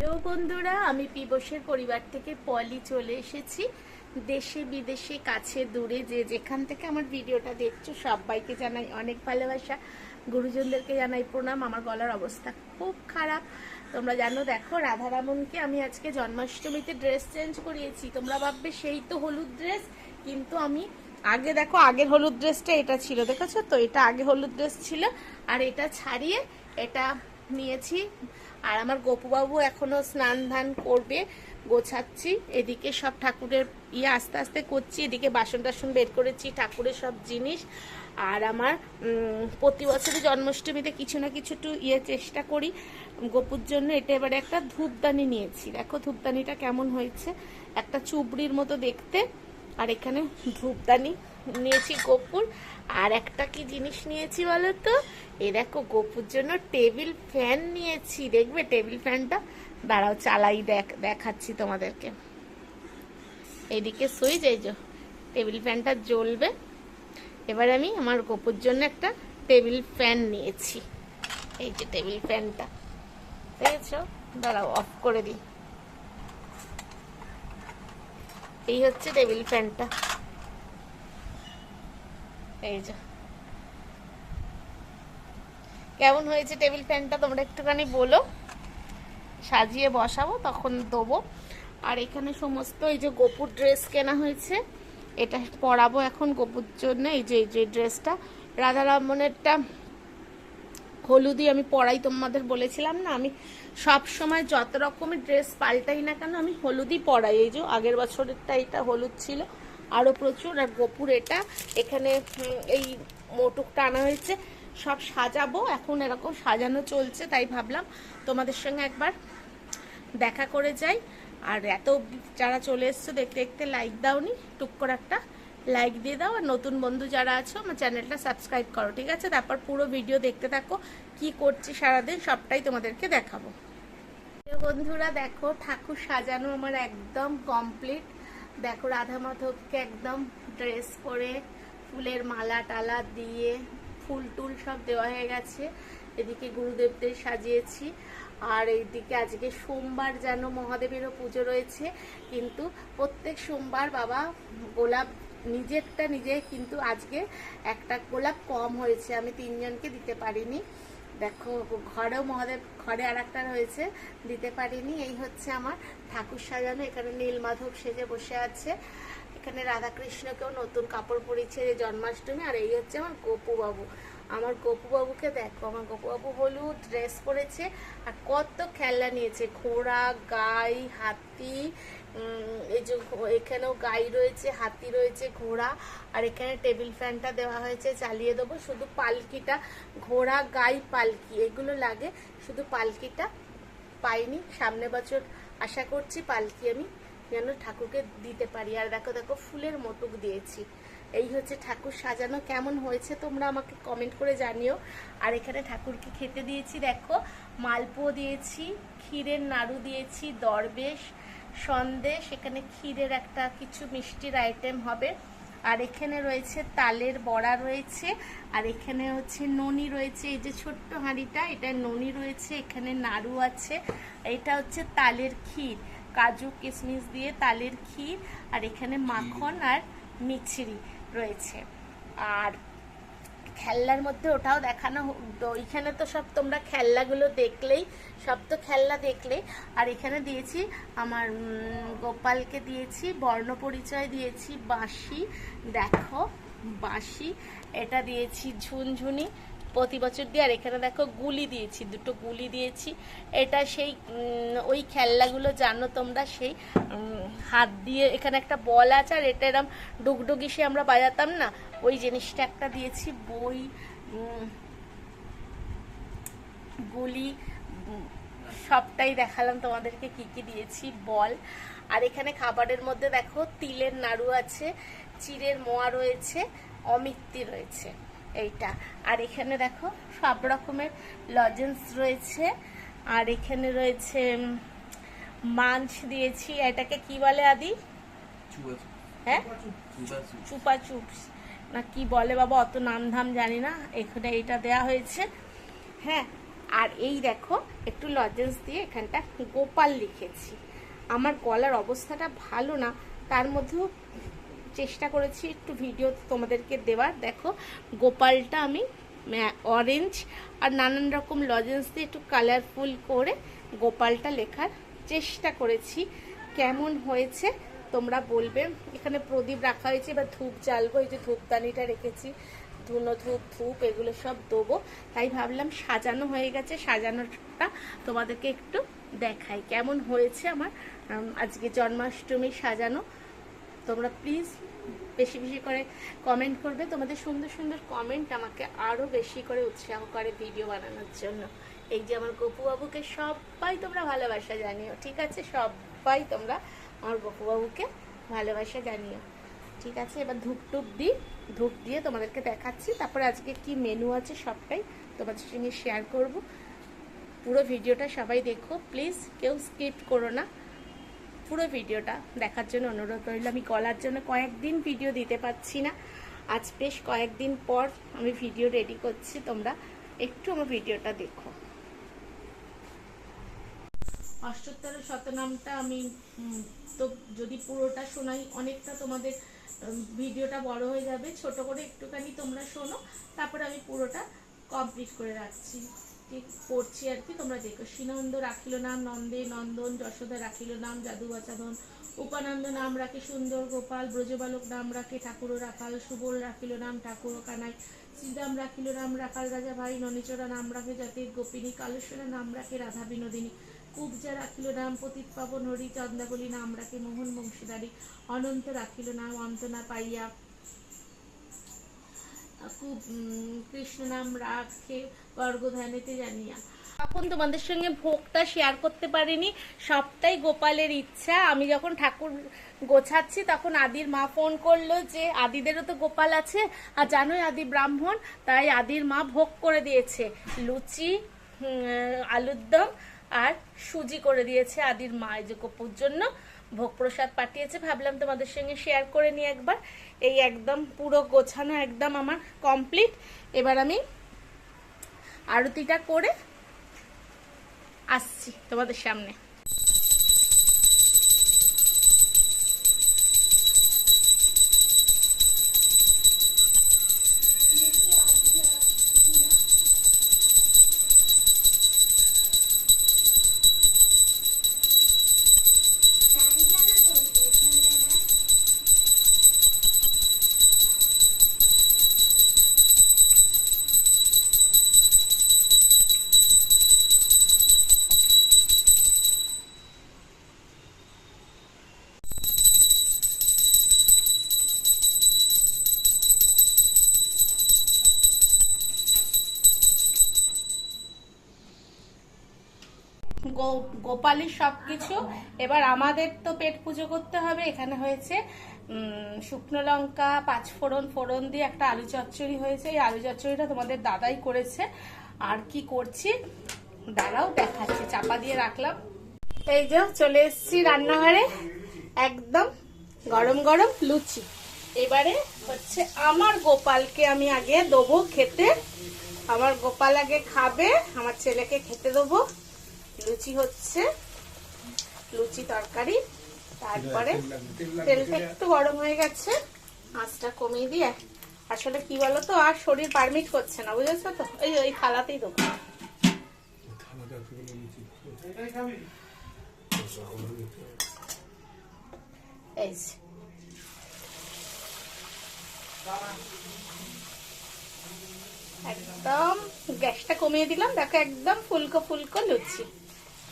Hello বন্ধুরা, আমি পিবসের পরিবার থেকে পলি চলে এসেছি। দেশে, বিদেশে, কাছে, দূরে, যে যেখান থেকে আমার ভিডিওটা দেখছ, সবাইকে জানাই অনেক ভালোবাসা। গুরুজনদেরকে জানাই প্রণাম, আমার গলার অবস্থা খুব খারাপ। তোমরা জানো, দেখো, রাধারামনকে আমি আজকে জন্মাষ্টমীতে ড্রেস চেঞ্জ করিয়েছি। তোমরা ভাববে, সেই তো হলুদ ড্রেস কিন্তু আমি আগে দেখো, আগের হলুদ ড্রেসটা এটা ছিল, দেখেছ তো? এটা আগে হলুদ ড্রেস ছিল, আর এটা ছাড়িয়ে এটা নিয়েছি আর আমার গোপুবাবু এখনও স্নান ধান করবে, গোছাচ্ছি, এদিকে সব ঠাকুরের ইয়ে আস্তে আস্তে করছি, এদিকে বাসন টাসন বের করেছি, ঠাকুরের সব জিনিস। আর আমার প্রতি বছরই জন্মাষ্টমীতে কিছু না কিছু একটু ইয়ে চেষ্টা করি। গোপুর জন্য এটা এবারে একটা ধূপদানি নিয়েছি। দেখো ধূপদানিটা কেমন হয়েছে। একটা চুবড়ির মতো দেখতে। আর এখানে ধূপদানি। নিয়েছি গোপুর। আর একটা কি জিনিস নিয়েছি বলো তো এ দেখো গোপুর জন্য টেবিল ফ্যান নিয়েছি। দেখবে টেবিল ফ্যানটা? দাঁড়াও, চালাই দেখ দেখাচ্ছি তোমাদেরকে। এদিকে সুইচ, এই যে টেবিল ফ্যানটা জ্বলবে। এবার আমি আমার গোপুর জন্য একটা টেবিল ফ্যান নিয়েছি। এই যে টেবিল ফ্যানটা। দেখেছ? দাঁড়াও, অফ করে দিই। এই হচ্ছে টেবিল ফ্যানটা। এই যে। কেমন হয়েছে টেবিল ফ্যানটা? তোমরা একটুখানি বলো। সাজিয়ে বসাবো, তখন দেবো। আর এখানে সমস্ত এই যে গোপুর ড্রেস কেনা হয়েছে, এটা পরাবো এখন গোপুর জন্য। এই যে এই যে ড্রেসটা। রাধারামনেরটা হলুদি আমি পরাই, তোমাদের বলেছিলাম না? আমি সব সময় যত রকমের ড্রেস পাল্টাই না কেন, আমি হলুদই পরাই। এই যে আগের বছরেরটা, এটা হলুদ ছিল। আরও প্রচুর, আর গোপুর এটা। এখানে এই মোটুকটা আনা হয়েছে। সব সাজাবো। এখন এরকম সাজানো চলছে, তাই ভাবলাম তোমাদের সঙ্গে একবার দেখা করে যাই। আর এত যারা চলে এসছো, দেখতে দেখতে লাইক দাওনি। টুক করে একটা লাইক দিয়ে দাও। আর নতুন বন্ধু যারা আছো, আমার চ্যানেলটা সাবস্ক্রাইব করো, ঠিক আছে? তারপর পুরো ভিডিও দেখতে থাকো। কি করছি সারাদিন, সবটাই তোমাদেরকে দেখাবো। বন্ধুরা, দেখো, ঠাকুর সাজানো আমার একদম কমপ্লিট দেখো রাধা মাধবকে একদম ড্রেস করে, ফুলের মালা টালা দিয়ে ফুল টুল সব দেওয়া হয়ে গেছে। এদিকে গুরুদেবদের সাজিয়েছি। আর এইদিকে আজকে সোমবার যেন মহাদেবেরও পুজো রয়েছে, কিন্তু প্রত্যেক সোমবার বাবা গোলাপ নিজেরটা নিজে কিন্তু আজকে একটা গোলাপ কম হয়েছে। আমি তিনজনকে দিতে পারিনি। দেখো, ঘরেও মহাদেব, ঘরে আর একটা রয়েছে, দিতে পারিনি। এই হচ্ছে আমার ঠাকুর সাজানো। এখানে নীল মাধব সেজে বসে আছে। এখানে রাধাকৃষ্ণকেও নতুন কাপড় পরিয়েছে জন্মাষ্টমী, আর এই হচ্ছে আমার গোপু বাবু আমার গোপু বাবুকে দেখো, আমার গোপু বাবু হলুদ ড্রেস পরেছে, আর কত খেলনা নিয়েছে। ঘোড়া, গাই, হাতি এই যে এখানেও গাই রয়েছে, হাতি রয়েছে, ঘোড়া, আর এখানে টেবিল ফ্যানটা দেওয়া হয়েছে, চালিয়ে দেবো। শুধু পালকিটা, ঘোড়া, গাই, পালকি, এগুলো লাগে। শুধু পালকিটা পাইনি, সামনে বছর আশা করছি পালকি আমি যেন ঠাকুরকে দিতে পারি। আর দেখো দেখো, ফুলের মোটুক দিয়েছি। এই হচ্ছে ঠাকুর সাজানো। কেমন হয়েছে তোমরা আমাকে কমেন্ট করে জানিও। আর এখানে ঠাকুরকে খেতে দিয়েছি, দেখো, মালপোয়া দিয়েছি, ক্ষীরের নাড়ু দিয়েছি, দরবেশ সন্দেশ এখানে ক্ষীরের একটা কিছু মিষ্টির আইটেম হবে। আর এখানে রয়েছে তালের বড়া রয়েছে আর এখানে হচ্ছে ননি রয়েছে। এই যে ছোট্ট হাঁড়িটা এটা ননি রয়েছে এখানে নাড়ু আছে। এটা হচ্ছে তালের ক্ষীর কাজু কিশমিশ দিয়ে তালের ক্ষীর আর এখানে মাখন আর মিছরি রয়েছে। আর খেলনার মধ্যে ওটাও দেখানো ওইখানে তো সব তোমরা খেলনাগুলো দেখলেই, সব তো খেলনা দেখলে। আর এখানে দিয়েছি আমার গোপালকে দিয়েছি, বর্ণ পরিচয় দিয়েছি, বাঁশি, দেখো, বাঁশি, এটা দিয়েছি ঝুনঝুনি প্রতি বছর দিয়ে, আর এখানে দেখো গুলি দিয়েছি, দুটো গুলি দিয়েছি। এটা সেই ওই খেলনাগুলো জানো তোমরা, সেই হাত দিয়ে, এখানে একটা বল আছে, আর এটা এরম ডুগডুগি সে আমরা বাজাতাম না? ওই জিনিসটা একটা দিয়েছি, বই গুলি সবটাই দেখালাম তোমাদেরকে কি কি দিয়েছি, বল। আর এখানে খাবারের মধ্যে দেখো, তিলের নাড়ু আছে, চিড়ের মোয়া রয়েছে অমিত্তি রয়েছে। এইটা। আর এখানে দেখো সব রকমের লজেন্স রয়েছে। আর এখানে রয়েছে মাছ দিয়েছি। এটাকে কি বলে আদি? হ্যাঁ? চুপা চুপস না কি বলে বাবা অত নাম ধাম জানি না। এখানে এইটা দেয়া হয়েছে। হ্যাঁ আর এই দেখো একটু লজেন্স দিয়ে এখানটা গোপাল লিখেছি। আমার গলার অবস্থাটা ভালো না তার মধ্যেও চেষ্টা করেছি একটু ভিডিও তোমাদেরকে দেওয়ার। দেখো, গোপালটা আমি অরেঞ্জ আর নানান রকম লজেন্স দিয়ে একটু কালারফুল করে গোপালটা লেখার চেষ্টা করেছি। কেমন হয়েছে তোমরা বলবে। এখানে প্রদীপ রাখা হয়েছে, এবার ধূপ জ্বালবো, এই যে ধূপদানিটা রেখেছি। ধুনো ধূপ ধূপ, এগুলো সব দেবো। তাই ভাবলাম সাজানো হয়ে গেছে, সাজানোটা তোমাদেরকে একটু দেখাই। কেমন হয়েছে আমার আজকে জন্মাষ্টমী সাজানো? তোমরা প্লিজ বেশি বেশি করে কমেন্ট করবে। তোমাদের সুন্দর সুন্দর কমেন্ট আমাকে আরও বেশি করে উৎসাহ করে ভিডিও বানানোর জন্য। এই যে আমার গপুবাবুকে সবাই তোমরা ভালোবাসা জানিও, ঠিক আছে? সবাই তোমরা আমার গপুবাবুকে ভালোবাসা জানিও। ঠিক আছে? এবার ধূপ টুপ দিই, ধূপ দিয়ে তোমাদেরকে দেখাচ্ছি। তারপরে আজকে কি মেনু আছে সবটাই তোমাদের সঙ্গে শেয়ার করব। পুরো ভিডিওটা সবাই দেখো। প্লিজ কেউ স্কিপ করো না। পুরো ভিডিওটা দেখার জন্য অনুরোধ রইল। আমি গলার জন্য কয়েকদিন ভিডিও দিতে পারছি না। আজ বেশ কয়েকদিন পর আমি ভিডিও রেডি করছি। তোমরা একটু আমার ভিডিওটা দেখো। অষ্টোত্তর শতনামটা আমি তো যদি পুরোটা শোনাই, অনেকটা তোমাদের ভিডিওটা বড় হয়ে যাবে। ছোট করে একটুখানি তোমরা শোনো। তারপরে আমি পুরোটা কমপ্লিট করে রাখছি। পড়ছি আর কি তোমরা দেখো। শ্রীনন্দ রাখিল নাম নন্দে নন্দন যশোদা রাখিল নাম জাদু বাচাদন উপানন্দ নাম রাখে সুন্দর গোপাল ব্রজবালক নাম রাখে ঠাকুর রাখাল সুবল রাখিল নাম ঠাকুর কানাই শ্রীরাম রাখিল নাম রাখাল রাজা ভাই ননীচরা নাম রাখে জাতির গোপিনী কালেশ্বরা নাম রাখে রাধা বিনোদিনী কুবজা রাখিল নাম পতিত পাবন হরি চন্দাবলী নাম রাখে মোহন বংশীদারী অনন্ত রাখিল নাম অন্তনা পাইয়া খুব উম, কৃষ্ণ নাম রাখে গর্গধ্যানেতে জানিয়া। তখন তোমাদের সঙ্গে ভোগটা শেয়ার করতে পারিনি সবটাই গোপালের ইচ্ছা। আমি যখন ঠাকুর গোছাচ্ছি তখন আদির মা ফোন করল যে আদিদেরও তো গোপাল আছে আর জানোই আদি ব্রাহ্মণ তাই আদির মা ভোগ করে দিয়েছে। লুচি উম, আলুর দম আর সুজি করে দিয়েছে আদির মা যে কপুর জন্য। ভোগ প্রসাদ পাঠিয়েছে। ভাবলাম তোমাদের সঙ্গে শেয়ার করে নিই একবার। এই একদম পুরো গোছানো, একদম আমার কমপ্লিট এবার আমি আরতিটা করে আসছি তোমাদের সামনে। গো- সব কিছু এবার আমাদের তো পেট পুজো করতে হবে। এখানে হয়েছে শুকনো লঙ্কা, পাঁচ ফোড়ন ফোড়ন দিয়ে একটা আলু চচ্চড়ি হয়েছে। এই আলু চচ্চড়িটা তোমাদের দাদাই করেছে। আর কি করছি? দাদাও দেখাচ্ছি, চাপা দিয়ে রাখলাম। এই যে, চলে এসেছি রান্নাঘরে। একদম গরম গরম লুচি। এবারে হচ্ছে আমার গোপালকে আমি আগে দেবো খেতে। আমার গোপাল আগে খাবে, আমার ছেলেকে খেতে দেবো। লুচি হচ্ছে। লুচি তরকারি। তারপরে তেলটা একটু গরম হয়ে গেছে। আঁচটা কমিয়ে দিয়ে। আসলে কি বলো তো আর শরীর পারমিট করছে না বুঝেছ তো? এই ওই থালাতেই দেবো। এই একদম গ্যাসটা কমিয়ে দিলাম। দেখো একদম ফুলকো ফুলকো লুচি।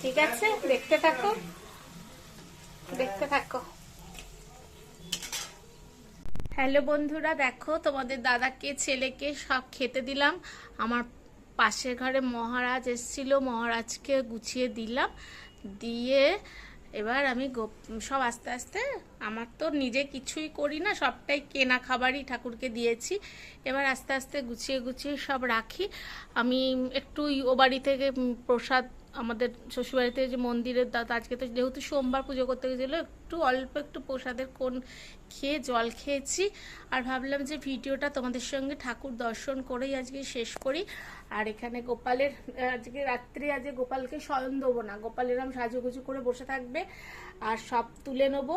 ঠিক আছে? দেখতে থাকো। দেখতে থাকো। হ্যালো বন্ধুরা, দেখো তোমাদের দাদাকে, ছেলেকে সব খেতে দিলাম। আমার পাশের ঘরে মহারাজ এসেছিল, মহারাজকে গুছিয়ে দিলাম। দিয়ে এবার আমি সব আস্তে আস্তে, আমার তো নিজে কিছুই করি না, সবটাই কেনা খাবারই ঠাকুরকে দিয়েছি। এবার আস্তে আস্তে গুছিয়ে গুছিয়ে সব রাখি। আমি একটু ও বাড়ি থেকে প্রসাদ আমাদের শ্বশুরবাড়িতে যে মন্দিরের দাদা আজকে তো যেহেতু সোমবার পুজো করতে গেছিল, একটু অল্প একটু প্রসাদের কোন খেয়ে জল খেয়েছি আর ভাবলাম যে ভিডিওটা তোমাদের সঙ্গে ঠাকুর দর্শন করেই আজকে শেষ করি। আর এখানে গোপালের আজকে রাত্রে আজকে গোপালকে শয়ন দেবো না। গোপাল এরম সাজুগুজু করে বসে থাকবে। আর সব তুলে নেব।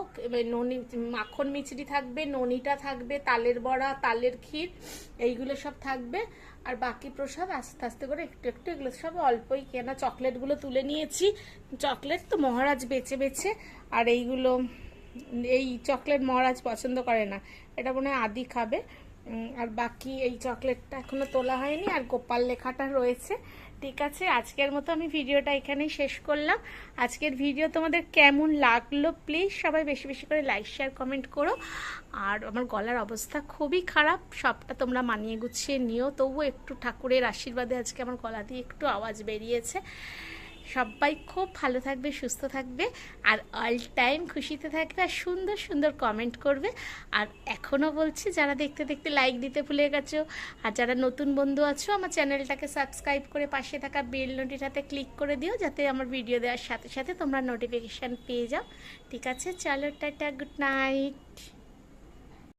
ননি, মাখন মিচড়ি থাকবে, ননিটা থাকবে, তালের বড়া, তালের ক্ষীর, এইগুলো সব থাকবে। আর বাকি প্রসাদ আস্তে আস্তে করে একটু একটু এগুলো সব অল্পই কেনা। চকলেটগুলো তুলে নিয়েছি। চকলেট তো মহারাজ বেছে বেছে, আর এইগুলো, এই চকলেট মহারাজ পছন্দ করে না। এটা মনে হয় আদি খাবে। আর বাকি এই চকলেটটা এখনও তোলা হয়নি, আর গোপাল লেখাটা রয়েছে। ঠিক আছে, আজকের মতো আমি ভিডিওটা এখানেই শেষ করলাম। আজকের ভিডিও তোমাদের কেমন লাগল প্লিজ সবাই বেশি বেশি করে লাইক, শেয়ার, কমেন্ট করো। আর আমার গলার অবস্থা খুবই খারাপ, সবটা তোমরা মানিয়ে গুছিয়ে নিও। তবুও একটু ঠাকুরের আশীর্বাদে আজকে আমার গলা দিয়ে একটু আওয়াজ বেরিয়েছে। সবাই খুব ভালো থাকবে, সুস্থ থাকবে, আর অল টাইম খুশিতে থাকবে, আর সুন্দর সুন্দর কমেন্ট করবে। আর এখনও বলছি, যারা দেখতে দেখতে লাইক দিতে ভুলে গেছো, আর যারা নতুন বন্ধু আছো, আমার চ্যানেলটাকে সাবস্ক্রাইব করে পাশে থাকা বেল নোটিটাতে ক্লিক করে দিও, যাতে আমার ভিডিও দেওয়ার সাথে সাথে তোমরা নোটিফিকেশান পেয়ে যাও। ঠিক আছে, চলো, টাটা গুড নাইট